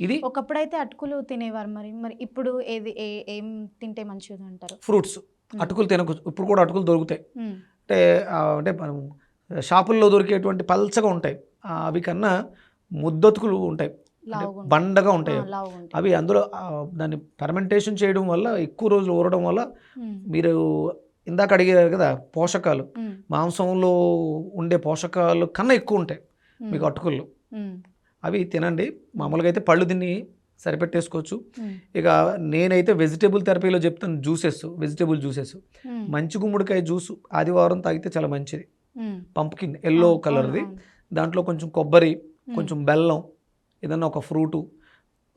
ఇది ఒకప్పుడైతే అటుకులు తినేవారు మరి. మరి ఇప్పుడు ఏది ఏ- తింటే మంచిది అంటారు? ఫ్రూట్స్. అటుకులు తినకు ఇప్పుడు కూడా అటుకులు దొరుకుతాయి. అంటే అంటే మనం షాపుల్లో దొరికేటువంటి పల్చగా ఉంటాయి. అవి కన్నా ముద్దతుకులు ఉంటాయి. బండగా ఉంటాయి. అవి. అందులో దాన్ని ఫెర్మెంటేషన్ చేయడం వల్ల ఎక్కువ రోజులు ఊరడం వల్ల మీరు ఇందాక అడిగారు కదా పోషకాలు. మాంసంలో ఉండే పోషకాలు కన్నా ఎక్కువ ఉంటాయి. మీకు అటుకుల్లో అవి తినండి. మామూలుగా అయితే పళ్ళు తిని సరిపెట్టేసుకోవచ్చు. ఇక నేనైతే వెజిటేబుల్ థెరపీలో చెప్తాను జ్యూసెస్ వెజిటేబుల్ జ్యూసెస్. మంచి గుమ్మడికాయ జ్యూస్ ఆదివారం తాగితే చాలా మంచిది. పంప్కిన్ ఎల్లో కలర్ది. దాంట్లో కొంచెం కొబ్బరి. కొంచెం బెల్లం ఏదన్నా ఒక ఫ్రూటు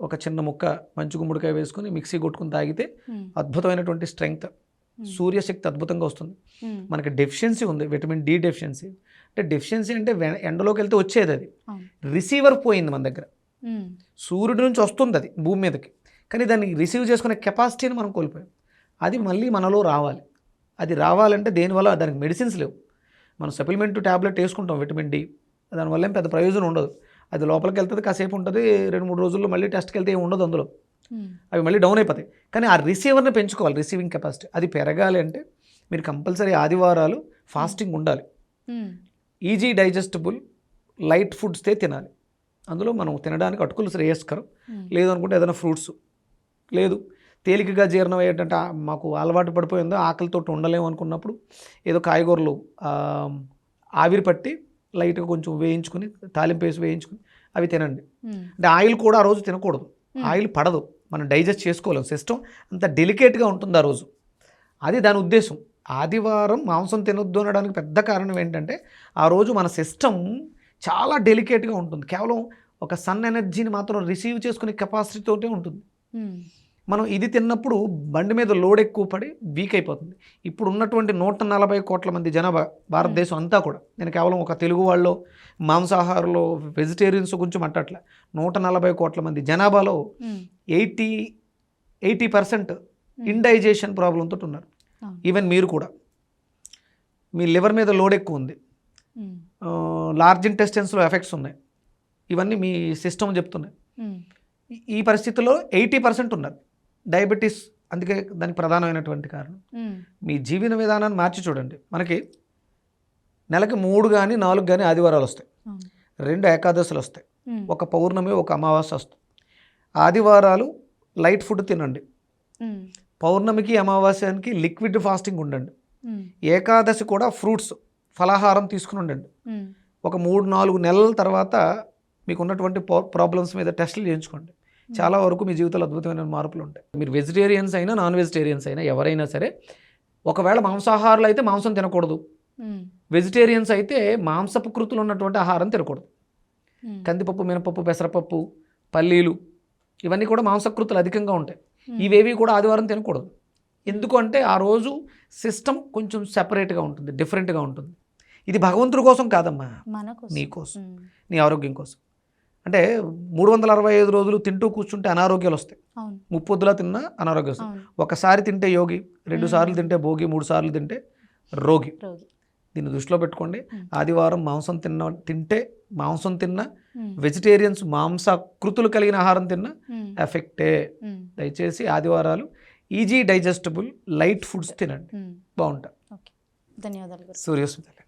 ఒక చిన్న ముక్క మంచి గుమ్మడికాయ వేసుకొని మిక్సీ కొట్టుకుని తాగితే అద్భుతమైనటువంటి స్ట్రెంగ్త్. సూర్యశక్తి అద్భుతంగా వస్తుంది. మనకి డెఫిషియన్సీ ఉంది విటమిన్ డి డెఫిషియన్సీ. అంటే డెఫిషియన్సీ అంటే ఎండలోకి వెళ్తే వచ్చేది అది. రిసీవర్ పోయింది మన దగ్గర. సూర్యుడి నుంచి వస్తుంది అది భూమి మీదకి. కానీ దాన్ని రిసీవ్ చేసుకునే కెపాసిటీని మనం కోల్పోయాం. అది మళ్ళీ మనలో రావాలి. అది రావాలంటే దేనివల్ల? దానికి మెడిసిన్స్ లేవు. మనం సప్లిమెంట్ ట్యాబ్లెట్ వేసుకుంటాం విటమిన్ డి దానివల్ల ఏం పెద్ద ప్రయోజనం ఉండదు. అది లోపలికి వెళ్తుంది కాసేపు ఉంటుంది రెండు మూడు రోజుల్లో మళ్ళీ టెస్ట్కి వెళ్తే ఏం ఉండదు అందులో. అవి మళ్ళీ డౌన్ అయిపోతాయి. కానీ ఆ రిసీవర్ని పెంచుకోవాలి రిసీవింగ్ కెపాసిటీ అది పెరగాలి అంటే మీరు కంపల్సరీ ఆదివారాలు ఫాస్టింగ్ ఉండాలి. ఈజీ డైజెస్టబుల్ లైట్ ఫుడ్స్తే తినాలి. అందులో మనం తినడానికి అటుకులు శ్రేయస్కరం. ఉమ్, లేదు అనుకుంటే ఏదైనా ఫ్రూట్స్. లేదు. తేలికగా జీర్ణం అయ్యేటంటే మాకు అలవాటు పడిపోయిందో ఆకలితో ఉండలేము అనుకున్నప్పుడు ఏదో కాయగూరలు ఆవిరి పట్టి లైట్గా కొంచెం వేయించుకుని తాలింపు వేసి వేయించుకుని అవి తినండి. ఉమ్, అంటే ఆయిల్ కూడా ఆ రోజు తినకూడదు. Hmm. ఆయిల్ పడదు. మనం డైజెస్ట్ చేసుకోలేం సిస్టమ్ అంత డెలికేట్గా ఉంటుంది ఆ రోజు. అది దాని ఉద్దేశం. ఆదివారం మాంసం తినొద్దు అనడానికి పెద్ద కారణం ఏంటంటే ఆ రోజు మన సిస్టమ్ చాలా డెలికేట్గా ఉంటుంది. కేవలం ఒక సన్ ఎనర్జీని మాత్రం రిసీవ్ చేసుకునే కెపాసిటీతోటే ఉంటుంది. మనం ఇది తిన్నప్పుడు బండి మీద లోడ్ ఎక్కువ పడి వీక్ అయిపోతుంది. ఇప్పుడు ఉన్నటువంటి నూట నలభై కోట్ల మంది జనాభా భారతదేశం అంతా కూడా. నేను కేవలం ఒక తెలుగు వాళ్ళు మాంసాహారంలో వెజిటేరియన్స్ గురించి మాట్లాడలే నూట నలభై కోట్ల మంది జనాభాలో ఎయిటీ ఎయిటీ పర్సెంట్ ఇండైజేషన్ ప్రాబ్లంతో ఉన్నారు. ఈవెన్ మీరు కూడా. మీ లివర్ మీద లోడ్ ఎక్కువ ఉంది. లార్జ్ ఇంటెస్టెన్స్లో ఎఫెక్ట్స్ ఉన్నాయి. ఇవన్నీ మీ సిస్టమ్ చెప్తున్నాయి. ఈ- పరిస్థితుల్లో ఎయిటీ పర్సెంట్ ఉన్నారు. డయాబెటీస్ అందుకే దానికి ప్రధానమైనటువంటి కారణం. మీ జీవన విధానాన్ని మార్చి చూడండి. మనకి నెలకి మూడు కానీ నాలుగు కానీ ఆదివారాలు వస్తాయి. రెండు ఏకాదశులు వస్తాయి. ఒక పౌర్ణమి ఒక అమావాస్య వస్తాయి ఆదివారాలు లైట్ ఫుడ్ తినండి. పౌర్ణమికి అమావాస్యానికి లిక్విడ్ ఫాస్టింగ్ ఉండండి. ఏకాదశి కూడా ఫ్రూట్స్ ఫలాహారం తీసుకుని ఉండండి. ఒక మూడు నాలుగు నెలల తర్వాత మీకు ఉన్నటువంటి ప్రాబ్లమ్స్ మీద టెస్టులు చేయించుకోండి. చాలా వరకు మీ జీవితంలో అద్భుతమైన మార్పులు ఉంటాయి. మీరు వెజిటేరియన్స్ అయినా నాన్ వెజిటేరియన్స్ అయినా ఎవరైనా సరే ఒకవేళ మాంసాహారాలు అయితే మాంసం తినకూడదు. వెజిటేరియన్స్ అయితే మాంసపు కృతులు ఉన్నటువంటి ఆహారం తినకూడదు. కందిపప్పు మినపప్పు పెసరపప్పు పల్లీలు ఇవన్నీ కూడా మాంసకృతులు అధికంగా ఉంటాయి. ఇవేవి కూడా ఆదివారం తినకూడదు. ఎందుకు అంటే ఆ రోజు సిస్టమ్ కొంచెం సెపరేట్గా ఉంటుంది డిఫరెంట్గా ఉంటుంది. ఇది భగవంతుడి కోసం కాదమ్మా. నీ కోసం. నీ ఆరోగ్యం కోసం. అంటే మూడు వందల అరవై ఐదు రోజులు తింటూ కూర్చుంటే అనారోగ్యాలు వస్తాయి. ముప్పొద్దులా తిన్నా అనారోగ్యం వస్తాయి ఒకసారి తింటే యోగి రెండు. సార్లు తింటే భోగి మూడు సార్లు తింటే రోగి. దీన్ని దృష్టిలో పెట్టుకోండి. ఆదివారం మాంసం తిన్న తింటే మాంసం తిన్నా వెజిటేరియన్స్ మాంసకృతులు కలిగిన ఆహారం తిన్నా ఎఫెక్టే. దయచేసి ఆదివారాలు ఈజీ డైజెస్టబుల్ లైట్ ఫుడ్స్ తినండి. ఉమ్. బాగుంటాయి ధన్యవాదాలు సూర్యస్మితలే.